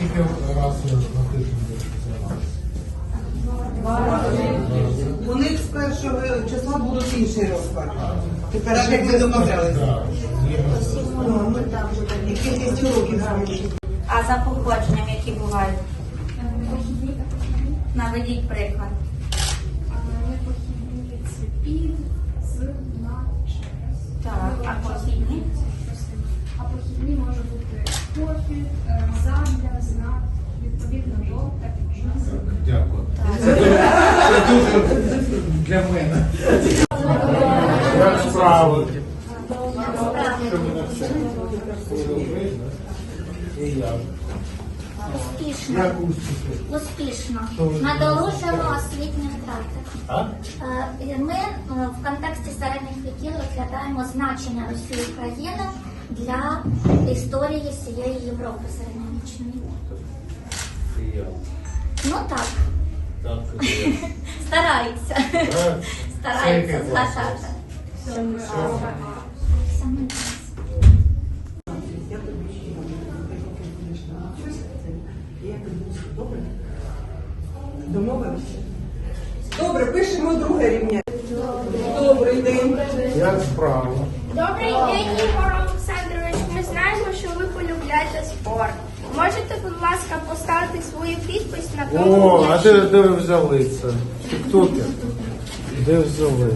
Скільки раз на тиждень займатися? У них з першого числа будуть інші розклад. Тепер ж як ви домовлялися. Ну, І кількість уроків зменшить. А за походженням, які бувають? Наведіть приклад. Під, з, на, через. Так, а похідні? А похідні може бути попід, дуже для мене. Як справи? І я. Успішно. Як успіхи? Успішно. Надолужимо освітні втрати. А? Е, Ми е, в контексті середніх віків розглядаємо значення Росії України для історії всієї Європи середньовічної. І я. Ну так, Так, і я. стараються. Стараються Скільки класів? згадати. Я тобі ще будеш і я тобі добре? Домовилися? Добре, пишемо друге рівня. Добрий день. Як справа? Добрий день, Ігор Олександрович. Ми знаємо, що ви полюбляєте спорт. Можете, будь ласка, поставити свою підпис на тому О, а де, де ви взяли це? Тіктокер? Де взяли?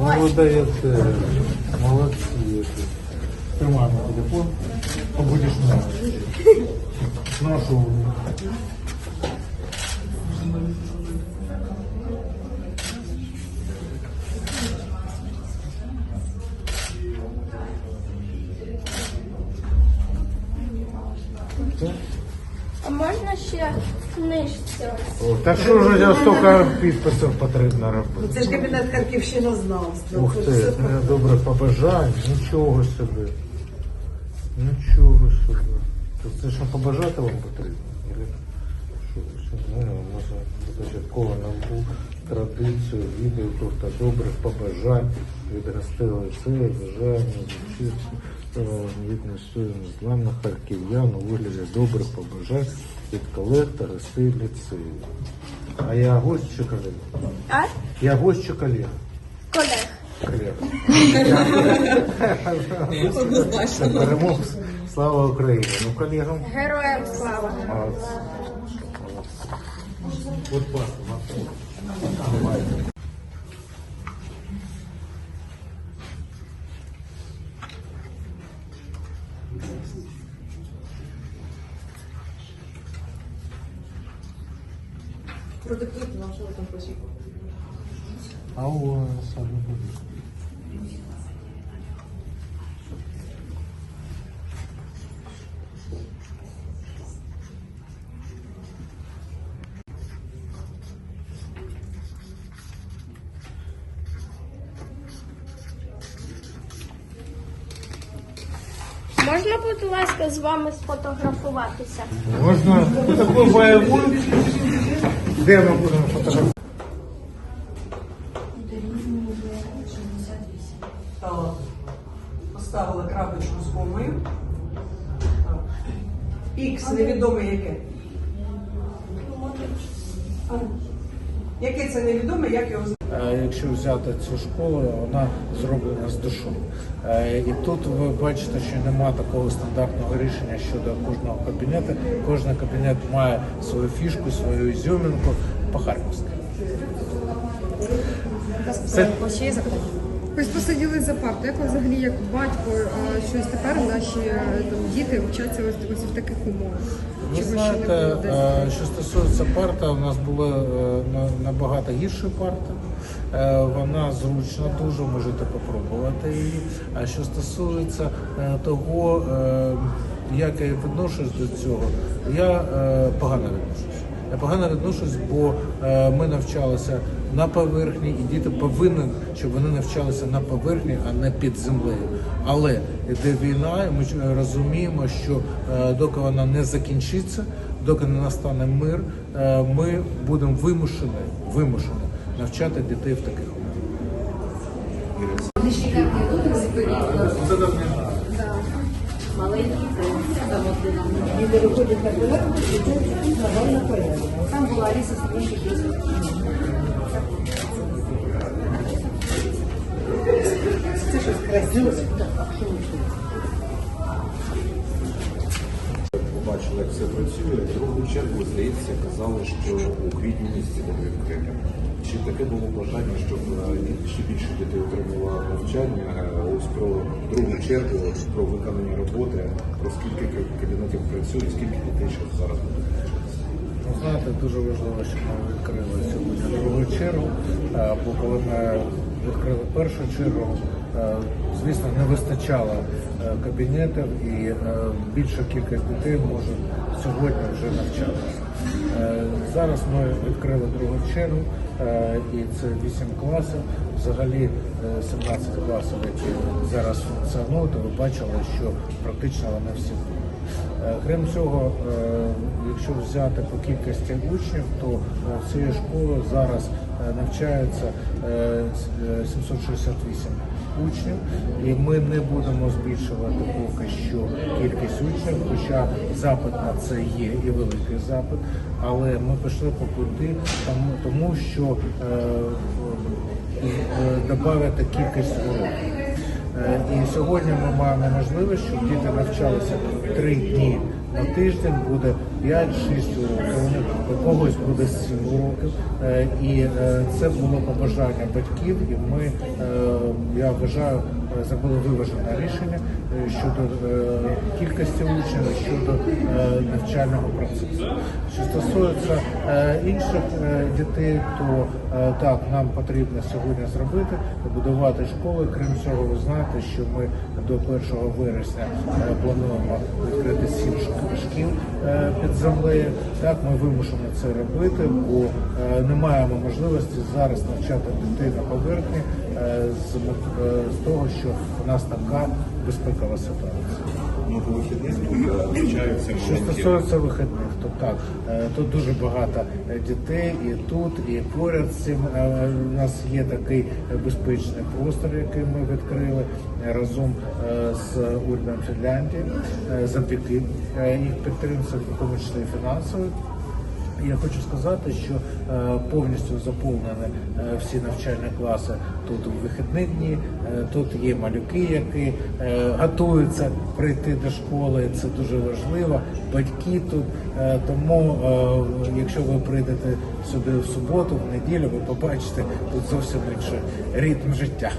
А ви даєте. Молодці які. Тримай мій телефон. Побудеш мною. Нашу. А можна ще книжці? О, та що ж я стільки підписів потрібно робити? Це ж кабінет Харківщинознавства. Ух Це ти, мене добре побажань, нічого собі. Нічого собі. То це що побажати вам потрібно? Или Що, що, ну, може, започатково набув традицію відео, тобто добрих побажань від гостей лицею, бажання, вчитися, відносу незламних харків'ян у вигляді добрих побажань від колег та гостей ліцею. А я гость чи колега? А? Я гость чи колега? Колег. Колега. Однозначно. Перемог. Слава Україні. Ну, колегам. Героям слава. Молодці. Молодці. От класно. Продиктуйте нам, що там пишете. А у саме. Можна, будь ласка, з вами сфотографуватися? Можна таку бойову? Де ми будемо фотографувати? Поставила крапочку з комою. Х невідоме яке. Яке це невідоме, як його Якщо взяти цю школу, вона зроблена з душу. Е, І тут ви бачите, що немає такого стандартного рішення щодо кожного кабінету. Кожен кабінет має свою фішку, свою ізюмінку по-харківськи. Це Ось посиділи за парту. Як взагалі як батько, щось тепер наші е, там діти вчаться ось, ось в таких умовах? Ви Чи ще знаєте, не було десь? е, що стосується парти, у нас була е, на- набагато гірша парта. Е, Вона зручна дуже, можете попробувати її. А що стосується е, того, е, як я відношусь до цього, я е, погано відношусь. Я погано відношусь, бо е, ми навчалися на поверхні, і діти повинні, щоб вони навчалися на поверхні, а не під землею. Але йде війна, і ми розуміємо, що е, доки вона не закінчиться, доки не настане мир, е, ми будемо вимушені, вимушені навчати дітей в таких умовах. маленький заводили. Діти виходять на перерву, і загальна перерва. Там була Аліса Струнки Це щось красиве. побачили, як все працює. В другу чергу, здається, казали, що у квітні місяці буде відкрите. Чи таке було бажання, щоб е, ще більше дітей отримало навчання? Е, Ось про другу чергу, про виконання роботи, про скільки кабінетів працює, скільки дітей ще зараз буде навчатися? Ну, знаєте, дуже важливо, що ми відкрили сьогодні другу чергу, е, бо коли ми відкрили першу чергу, звісно, не вистачало кабінетів і більша кількість дітей може сьогодні вже навчатися. Е, Зараз ми відкрили другу чергу, е, і це 8 класів. Взагалі е, 17 класів, які зараз функціонують, ви бачили, що практично вони всі. Е, Крім цього, е, якщо взяти по кількості учнів, то е, цією школою зараз е, навчається е, с- е, 768 учнів, і ми не будемо збільшувати поки що кількість учнів, хоча запит на це є і великий запит. Але ми пішли по пути, тому, тому що е, е, додати кількість уроків. Е, І сьогодні ми маємо можливість, щоб діти навчалися три дні на тиждень, буде 5-6 уроків, у когось буде 7 уроків. Е, І е, це було побажання батьків, і ми, е, я вважаю, зробили виважене рішення щодо кількості учнів, щодо навчального процесу. Що стосується інших дітей, то так, нам потрібно сьогодні зробити, побудувати школи. Крім цього, ви знаєте, що ми до 1 вересня плануємо відкрити сім шк- шкіл е, землею. Так, ми вимушені це робити, бо е, не маємо можливості зараз навчати дітей на поверхні з, е, з того, що у нас така безпекова ситуація. Ну, по вихідних тут е, Що стосується вихідних, то так е, тут дуже багато е, дітей, і тут, і поряд з цим е, у нас є такий е, безпечний простор, який ми відкрили е, разом е, з урядом Фінляндії е, завдяки е, їх підтримці, в тому числі фінансової. Я хочу сказати, що е, повністю заповнені е, всі навчальні класи тут у вихідні дні. Е, тут є малюки, які готуються прийти до школи. Це дуже важливо. Батьки тут. Тому, якщо ви прийдете сюди в суботу, в неділю, ви побачите тут зовсім інший ритм життя.